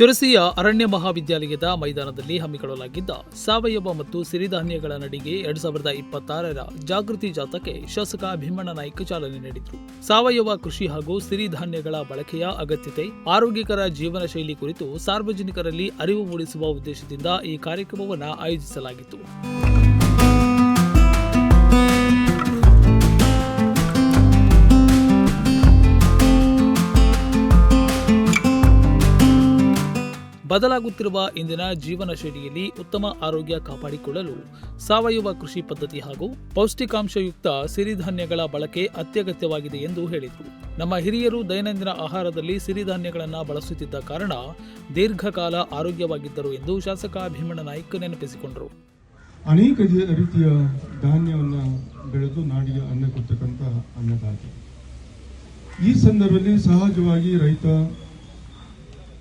ಶಿರಸಿಯ ಅರಣ್ಯ ಮಹಾವಿದ್ಯಾಲಯದ ಮೈದಾನದಲ್ಲಿ ಹಮ್ಮಿಕೊಳ್ಳಲಾಗಿದ್ದ ಸಾವಯವ ಮತ್ತು ಸಿರಿಧಾನ್ಯಗಳ ನಡಿಗೆ ಎರಡ್ ಸಾವಿರದ ಇಪ್ಪತ್ತಾರರ ಜಾಗೃತಿ ಜಾಥಾಕ್ಕೆ ಶಾಸಕ ಭೀಮಣ್ಣ ನಾಯ್ಕ ಚಾಲನೆ ನೀಡಿದರು. ಸಾವಯವ ಕೃಷಿ ಹಾಗೂ ಸಿರಿಧಾನ್ಯಗಳ ಬಳಕೆಯ ಅಗತ್ಯತೆ, ಆರೋಗ್ಯಕರ ಜೀವನ ಶೈಲಿ ಕುರಿತು ಸಾರ್ವಜನಿಕರಲ್ಲಿ ಅರಿವು ಮೂಡಿಸುವ ಉದ್ದೇಶದಿಂದ ಈ ಕಾರ್ಯಕ್ರಮವನ್ನು ಆಯೋಜಿಸಲಾಗಿತ್ತು. ಬದಲಾಗುತ್ತಿರುವ ಇಂದಿನ ಜೀವನ ಶೈಲಿಯಲ್ಲಿ ಉತ್ತಮ ಆರೋಗ್ಯ ಕಾಪಾಡಿಕೊಳ್ಳಲು ಸಾವಯವ ಕೃಷಿ ಪದ್ಧತಿ ಹಾಗೂ ಪೌಷ್ಟಿಕಾಂಶಯುಕ್ತ ಸಿರಿಧಾನ್ಯಗಳ ಬಳಕೆ ಅತ್ಯಗತ್ಯವಾಗಿದೆ ಎಂದು ಹೇಳಿದರು. ನಮ್ಮ ಹಿರಿಯರು ದೈನಂದಿನ ಆಹಾರದಲ್ಲಿ ಸಿರಿಧಾನ್ಯಗಳನ್ನು ಬಳಸುತ್ತಿದ್ದ ಕಾರಣ ದೀರ್ಘಕಾಲ ಆರೋಗ್ಯವಾಗಿದ್ದರು ಎಂದು ಶಾಸಕ ಭೀಮಣ್ಣ ನಾಯ್ಕ ನೆನಪಿಸಿಕೊಂಡರು. ಅನೇಕ ರೀತಿಯ ಧಾನ್ಯವನ್ನು ಬೆಳೆದು ನಾಡಿಗೆ ಅನ್ನ ಕೊಡ್ತಕ್ಕಂಥ ಅನ್ನದಾತ. ಈ ಸಂದರ್ಭದಲ್ಲಿ ಸಹಜವಾಗಿ ರೈತ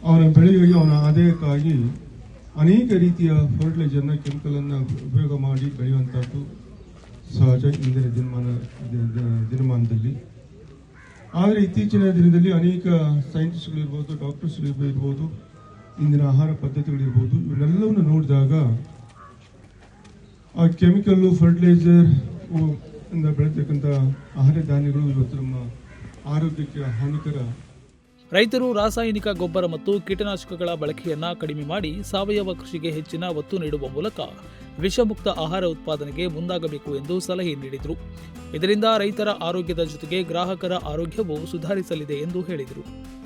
ಅವನ ಬೆಳೆಯುವ ಅವನ ಆದಾಯಕ್ಕಾಗಿ ಅನೇಕ ರೀತಿಯ ಫರ್ಟಿಲೈಸರ್ನ ಕೆಮಿಕಲನ್ನು ಉಪಯೋಗ ಮಾಡಿ ಬೆಳೆಯುವಂಥದ್ದು ಸಹಜ ಇಂದಿನ ದಿನಮಾನ ದಿನಮಾನದಲ್ಲಿ. ಆದರೆ ಇತ್ತೀಚಿನ ದಿನದಲ್ಲಿ ಅನೇಕ ಸೈಂಟಿಸ್ಟ್ಗಳಿರ್ಬೋದು ಡಾಕ್ಟರ್ಸ್ಗಳಿರ್ಬೋದು ಇರ್ಬೋದು, ಇಂದಿನ ಆಹಾರ ಪದ್ಧತಿಗಳಿರ್ಬೋದು ಇವನ್ನೆಲ್ಲವನ್ನು ನೋಡಿದಾಗ ಆ ಕೆಮಿಕಲ್ಲು ಫರ್ಟಿಲೈಸರ್ ಇಂದ ಬೆಳೆತಕ್ಕಂಥ ಆಹಾರ ಧಾನ್ಯಗಳು ಇವತ್ತು ನಮ್ಮ ಆರೋಗ್ಯಕ್ಕೆ ಹಾನಿಕರ ರೈತರು ರಾಸಾಯನಿಕ ಗೊಬ್ಬರ ಮತ್ತು ಕೀಟನಾಶಕಗಳ ಬಳಕೆಯನ್ನು ಕಡಿಮೆ ಮಾಡಿ ಸಾವಯವ ಕೃಷಿಗೆ ಹೆಚ್ಚಿನ ಒತ್ತು ನೀಡುವ ಮೂಲಕ ವಿಷಮುಕ್ತ ಆಹಾರ ಉತ್ಪಾದನೆಗೆ ಮುಂದಾಗಬೇಕು ಎಂದು ಸಲಹೆ ನೀಡಿದರು. ಇದರಿಂದ ರೈತರ ಆರೋಗ್ಯದ ಜೊತೆಗೆ ಗ್ರಾಹಕರ ಆರೋಗ್ಯವೂ ಸುಧಾರಿಸಲಿದೆ ಎಂದು ಹೇಳಿದರು.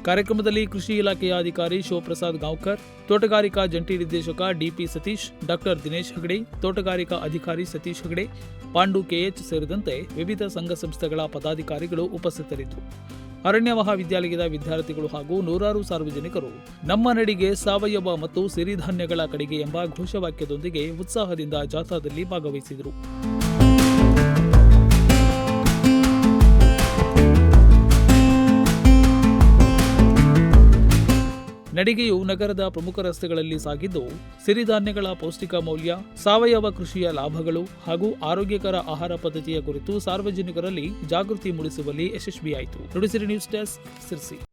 ಕಾರ್ಯಕ್ರಮದಲ್ಲಿ ಕೃಷಿ ಇಲಾಖೆಯ ಅಧಿಕಾರಿ ಶಿವಪ್ರಸಾದ್ ಗಾಂವ್ಕರ್, ತೋಟಗಾರಿಕಾ ಜಂಟಿ ನಿರ್ದೇಶಕ ಡಿಪಿ ಸತೀಶ್, ಡಾಕ್ಟರ್ ದಿನೇಶ್ ಹೆಗಡೆ, ತೋಟಗಾರಿಕಾ ಅಧಿಕಾರಿ ಸತೀಶ್ ಹೆಗಡೆ, ಪಾಂಡು ಕೆಎಚ್ ಸೇರಿದಂತೆ ವಿವಿಧ ಸಂಘ ಸಂಸ್ಥೆಗಳ ಪದಾಧಿಕಾರಿಗಳು ಉಪಸ್ಥಿತರಿದ್ದರು. ಅರಣ್ಯ ಮಹಾವಿದ್ಯಾಲಯದ ವಿದ್ಯಾರ್ಥಿಗಳು ಹಾಗೂ ನೂರಾರು ಸಾರ್ವಜನಿಕರು ನಮ್ಮ ನಡಿಗೆ ಸಾವಯವ ಮತ್ತು ಸಿರಿಧಾನ್ಯಗಳ ಕಡೆಗೆ ಎಂಬ ಘೋಷವಾಕ್ಯದೊಂದಿಗೆ ಉತ್ಸಾಹದಿಂದ ಜಾಥಾದಲ್ಲಿ ಭಾಗವಹಿಸಿದರು. ನಡಿಗೆಯು ನಗರದ ಪ್ರಮುಖ ರಸ್ತೆಗಳಲ್ಲಿ ಸಾಗಿದ್ದು, ಸಿರಿಧಾನ್ಯಗಳ ಪೌಷ್ಟಿಕ ಮೌಲ್ಯ, ಸಾವಯವ ಕೃಷಿಯ ಲಾಭಗಳು ಹಾಗೂ ಆರೋಗ್ಯಕರ ಆಹಾರ ಪದ್ಧತಿಯ ಕುರಿತು ಸಾರ್ವಜನಿಕರಲ್ಲಿ ಜಾಗೃತಿ ಮೂಡಿಸುವಲ್ಲಿ ಯಶಸ್ವಿಯಾಯಿತು. Nudisiri news desk, Sirsi.